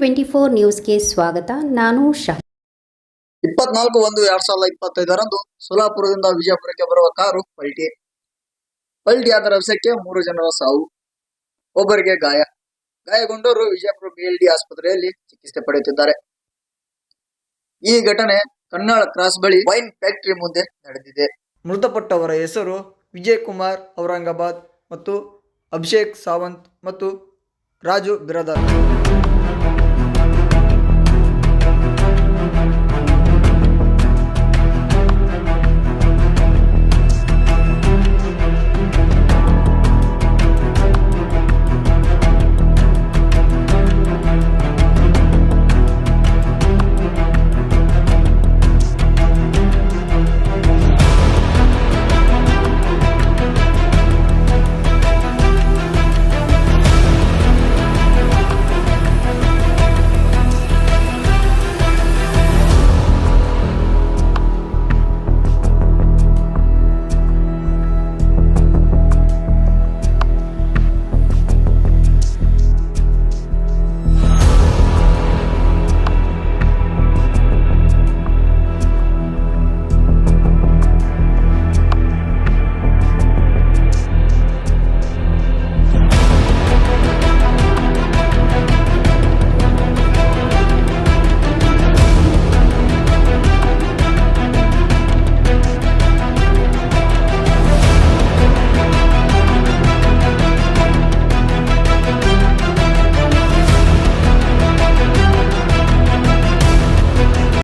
Twenty four ನ್ಯೂಸ್ಗೆ ಸ್ವಾಗತ. ನಾನು ಶಾ ಇಪ್ಪತ್ನಾಲ್ಕು ಒಂದು ಎರಡ್ ಸಾವಿರದ ಇಪ್ಪತ್ತೈದರಂದು ಸೋಲಾಪುರದಿಂದ ವಿಜಯಪುರಕ್ಕೆ ಬರುವ ಕಾರು ಪಲ್ಟಿ. ಪಲ್ಟಿಯಾದ ರಭಸಕ್ಕೆ ಮೂರು ಜನರ ಸಾವು. ಒಬ್ಬರಿಗೆ ಗಾಯ. ಗಾಯಗೊಂಡವರು ವಿಜಯಪುರ ಬಿಎಲ್ಡಿ ಆಸ್ಪತ್ರೆಯಲ್ಲಿ ಚಿಕಿತ್ಸೆ ಪಡೆಯುತ್ತಿದ್ದಾರೆ. ಈ ಘಟನೆ ಕನ್ನಾಳ ಕ್ರಾಸ್ ಬಳಿ ವೈನ್ ಫ್ಯಾಕ್ಟರಿ ಮುಂದೆ ನಡೆದಿದೆ. ಮೃತಪಟ್ಟವರ ಹೆಸರು ವಿಜಯ್ ಕುಮಾರ್ ಔರಂಗಾಬಾದ್ ಮತ್ತು ಅಭಿಷೇಕ್ ಸಾವಂತ್ ಮತ್ತು ರಾಜು ಬಿರದಾ